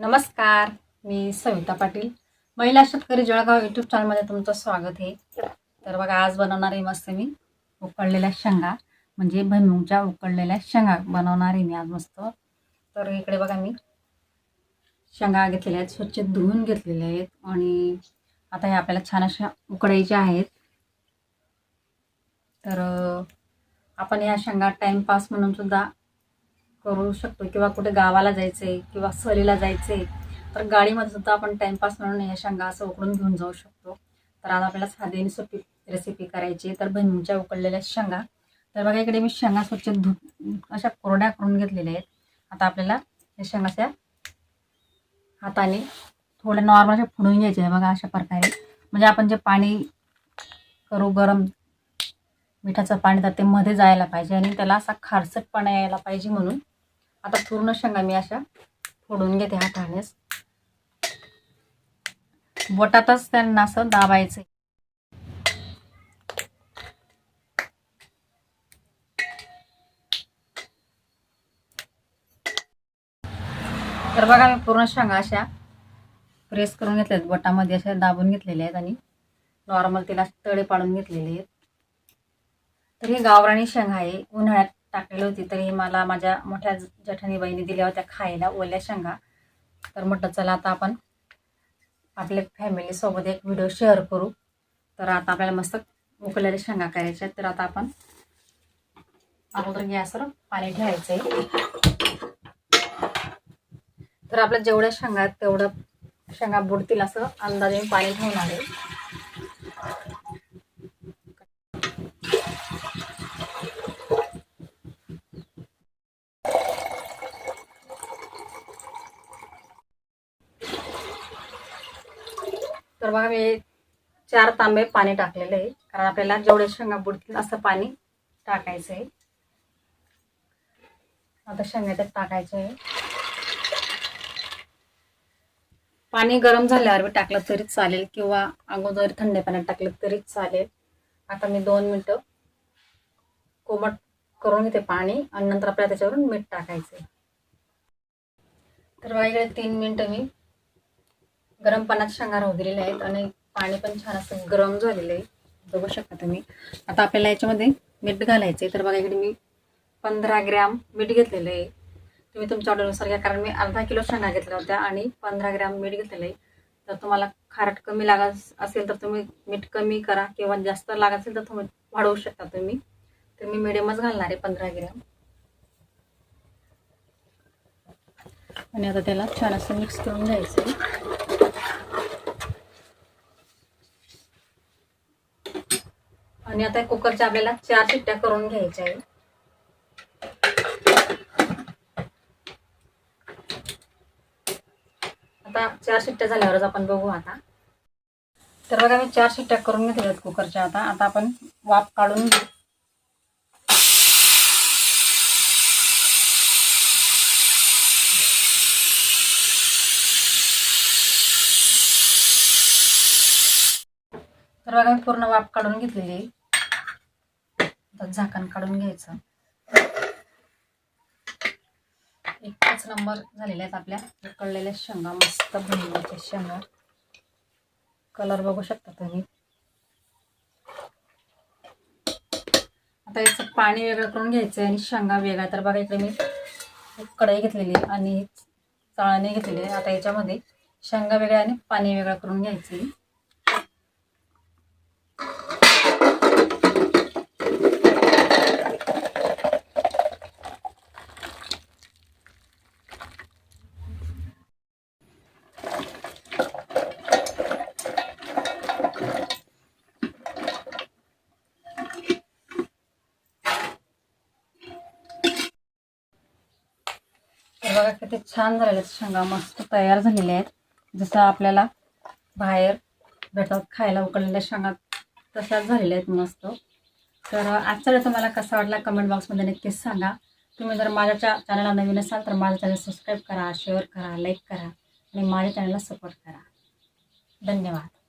नमस्कार मी सविता पाटील. महिला शेतकरी जळगाव यूट्यूब चॅनलमध्ये तुमचं स्वागत आहे. तर बघा आज बनवणार आहे मस्त मी उकळलेल्या शेंगा. म्हणजे भैमुगच्या उकळलेल्या शेंगा बनवणार आहे मी आज मस्त. तर इकडे बघा मी. शेंगा घेतलेल्या आहेत स्वच्छ धुवून घेतलेल्या आहेत. आणि आता हे आपल्याला छान अशा उकडायच्या आहेत. तर आपण या शेंगा टाईमपास म्हणून सुद्धा करू शकतो किंवा कुठे गावाला जायचं आहे किंवा सहलीला जायचं आहे तर गाडीमध्ये सुद्धा आपण टाईमपास म्हणून या शेंगा असं उकडून घेऊन जाऊ शकतो. तर आज आपल्याला साधी आणि सोपी रेसिपी करायची आहे. तर बहिणींच्या उकडलेल्या शेंगा. तर बघा इकडे मी शेंगा स्वच्छ धु अशा कोरड्या करून घेतलेल्या आहेत. आता आपल्याला या शेंगाच्या हाताने थोड्या नॉर्मल अशा फुडून घ्यायचे आहे बघा अशा प्रकारे. म्हणजे आपण जे पाणी करू गरम मिठाचं पाणी तर ते मध्ये जायला पाहिजे आणि त्याला असा खारसटपणा यायला पाहिजे म्हणून आता पूर्ण शेंगा मी अशा फोडून घेते हातानेच. बोटातच त्यांना असं दाबायचं तर बघा मी पूर्ण शेंगा अशा प्रेस करून घेतल्या आहेत बोटामध्ये अशा दाबून घेतलेल्या आहेत आणि नॉर्मल तिला तळे पाडून घेतलेले आहेत. तर ही गावराणी शेंगा आहे उन्हाळ्यात टाकलेली होती. तर मला माझ्या मोठ्या जठणी बहिणी दिल्या होत्या खायला ओल्या शेंगा. तर म्हटलं चला आता आपण आपल्या फॅमिलीसोबत एक व्हिडिओ शेअर करू. तर आता आपल्याला मस्त उकळलेल्या शेंगा करायच्या आहेत. तर आता आपण अगोदर गॅसवर पाणी ठेवायचं आहे तर आपल्या जेवढ्या शेंगा आहेत तेवढं शेंगा बुडतील असं अंदाजे पाणी ठेवणार आहे. तर बघा मी चार तांबे पाणी टाकलेलं आहे. कारण आपल्याला जेवढे शेंगा बुडतील असं पाणी टाकायचं आहे. आता शेंगा त्यात टाकायचं आहे. पाणी गरम झाल्यावर टाकलं तरी चालेल किंवा अगोदर थंड पाण्यात टाकलं तरी चालेल. आता मी दोन मिनटं कोमट करून घेते पाणी आणि नंतर आपल्याला त्याच्यावरून मीठ टाकायचं आहे. तर बघा इकडे तीन मिनटं मी गरम पाण्यात शेंगा राहू दिलेल्या आहेत आणि पाणी पण छान असं गरम झालेलं आहे. बघू शकता तुम्ही. आता आपल्याला याच्यामध्ये मीठ घालायचं आहे तर बघा इकडे मी पंधरा ग्रॅम मीठ घेतलेलं आहे. तुम्ही तुमच्या ऑर्डरनुसार घ्या कारण मी अर्धा किलो शेंगा घेतल्या होत्या आणि पंधरा ग्रॅम मीठ घेतलेलं आहे. तर तुम्हाला खारट कमी लागत असेल तर तुम्ही मीठ कमी करा किंवा जास्त लागत असेल तर तुम्ही वाढवू शकता तुम्ही. तर मी मिडियमच घालणार आहे पंधरा ग्रॅम. आणि आता त्याला छान असं मिक्स करून घ्यायचं आहे. आणि आता कुकरच्या आपल्याला चार शिट्ट्या करून घ्यायच्या आहे आता चार शिट्ट्या झाल्यावरच आपण बघू आता. तर बघा मी चार शिट्ट्या करून घेतल्या आहेत कुकरच्या आता. आता आपण वाफ काढून घेऊ. तर बघा मी पूर्ण वाफ काढून घेतलेली आता झाकण काढून घ्यायचं. एकच नंबर झालेले आहेत आपल्या. उकळलेल्या शेंगा मस्त भरलेल्या शेंगा. कलर बघू शकता तुम्ही. आता याचं पाणी वेगळं करून घ्यायचं आणि शेंगा वेगळा तर बघा इकडे मी कढई घेतलेली आहे आणि चाळणी घेतलेली आहे. आता याच्यामध्ये शेंगा वेगळ्या आणि पाणी वेगळं करून घ्यायचं बघा किती छान झालेले आहेत शेंगा. मस्त तयार झालेले आहेत. जसं आपल्याला बाहेर भेटतात खायला उकळलेल्या शेंगा तशाच झालेल्या आहेत मस्त. तर आजचा व्हिडिओ तुम्हाला कसा वाटला कमेंट बॉक्समध्ये नक्कीच सांगा. तुम्ही जर माझ्या चॅनलला नवीन असाल तर माझ्या चॅनल सबस्क्राईब करा शेअर करा लाईक करा आणि माझ्या चॅनलला सपोर्ट करा. धन्यवाद.